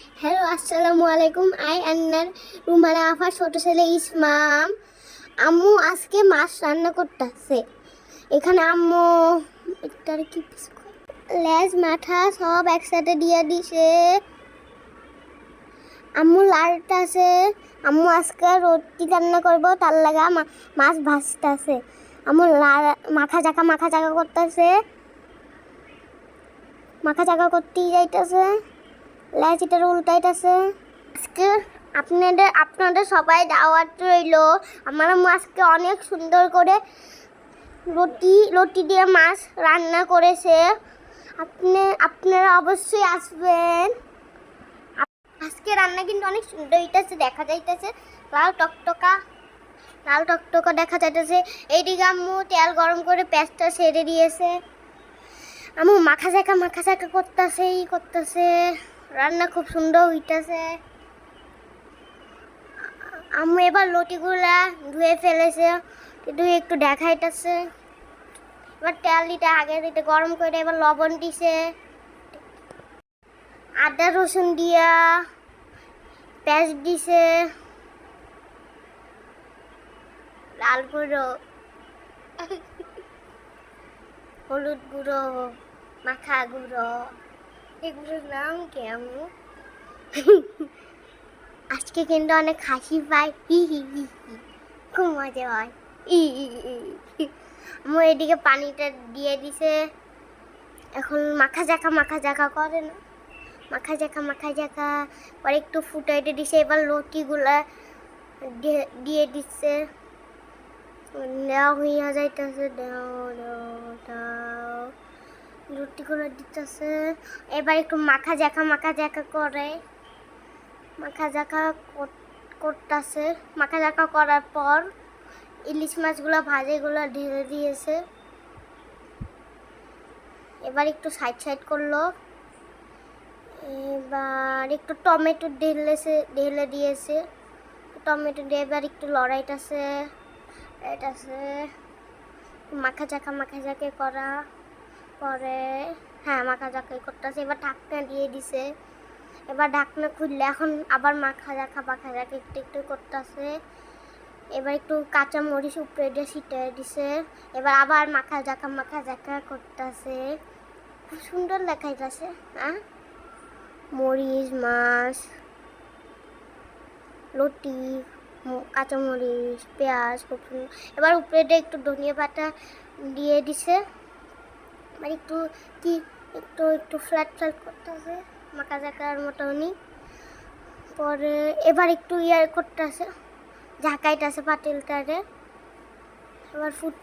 Hello, আসসালামু আলাইকুম। I আন্নার Rumana আফা ছোট ছেলে ইসমাম। আম্মু আজকে মাছ রান্না করতেছে। এখানে আম্মু এটার কি লেজ, মাথা সব একসাথে দিয়ে দিছে। আম্মু লাড়তাছে আম্মু আজকে রুটি রান্না করব, তার লাগা মাছ ভাজতাছে। আম্মু মাখা চাকা মাখা চাকা করতেছে। মাখা চাকা করতেই যাইতেছে। লেচিটার উল্টাইতেছে। আজকে আপনাদের আপনাদের সবাই দাওয়াত রইল। আমার আজকে অনেক সুন্দর করে রুটি রুটি দিয়ে মাছ রান্না করেছে। আপনি, আপনারা অবশ্যই আসবেন। আজকে রান্না কিন্তু অনেক সুন্দর হইতেছে, দেখা যাইতেছে। লাল টকটকা লাল টকটকা দেখা যাইতেছে। এইদিকে আম্মু তেল গরম করে পেঁয়াজটা সেরে দিয়েছে। আম্মু মাখা চাকা মাখা চাকা করতেছে, ই করতেছে। রান্না খুব সুন্দর হইতাছে। আম্মু এবার লটিগুলা ধুয়ে ফেলেছে, ধুয়ে একটু দেখাইতেছে। এবার তেল দিতে আগে দিতে গরম করে এবার লবণ দিছে। আদা রসুন দিয়া পেঁয়াজ দিছে। লাল গুঁড়ো। হলুদ গুঁড়ো, মাখা গুঁড়ো। এগুলোর নাম কেমন আজকে কিন্তু অনেক হাসি পাই হি হি হি খুব মজা হয়। ই। আমার এদিকে পানিটা দিয়ে দিছে। এখন মাখা জাকা মাখা জাকা করে না। মাখা জাকা মাখা জাকা পরে একটু ফুটাইতে দিছে। এবার লটিগুলা দিয়ে দিচ্ছে দেওয়া হইয়া যাইতেছে। দাও দাও দাও করে দিতেছে। এবার একটু মাখা জাকা মাখা জাকা করে। মাখা জাকা করতেছে। মাখা জাকা করার পর ইলিশ মাছগুলো, ভাজেগুলো ঢেলে দিয়েছে। এবার একটু সাইড সাইড করল। এবার একটু টমেটো ঢেলেছে, ঢেলে দিয়েছে। টমেটো দিয়ে এবার একটু লড়াইটাছে এটাছে মাখা চাকা মাখা চাকে করা। পরে হ্যাঁ মাখা চাকাই করতেছে, এবার ঢাকনা দিয়ে দিছে। এবার ঢাকনা খুললে এখন আবার মাখা জাখা মাখা জাখা একটু একটু করতেছে। এবার একটু কাঁচা মরিচ উপরে দিয়ে ছিটে দিছে। এবার আবার মাখা জাখা মাখা জাখা করতেছে। খুব সুন্দর দেখাইতেছে হ্যাঁ? মরিচ, মাছ, রুটি, ম- কাঁচামরিচ, পেঁয়াজ এবার উপরে দিয়ে একটু ধনিয়া পাতা দিয়ে দিছে। এবার একটু কি একটু একটু ফ্ল্যাট ফ্ল্যাট করতেছে মাকা জাকার মতনই পরে এবার একটু ইয়ার করতেছে ঝাঁকাইতেছে পাটিলটারে এবার ফুট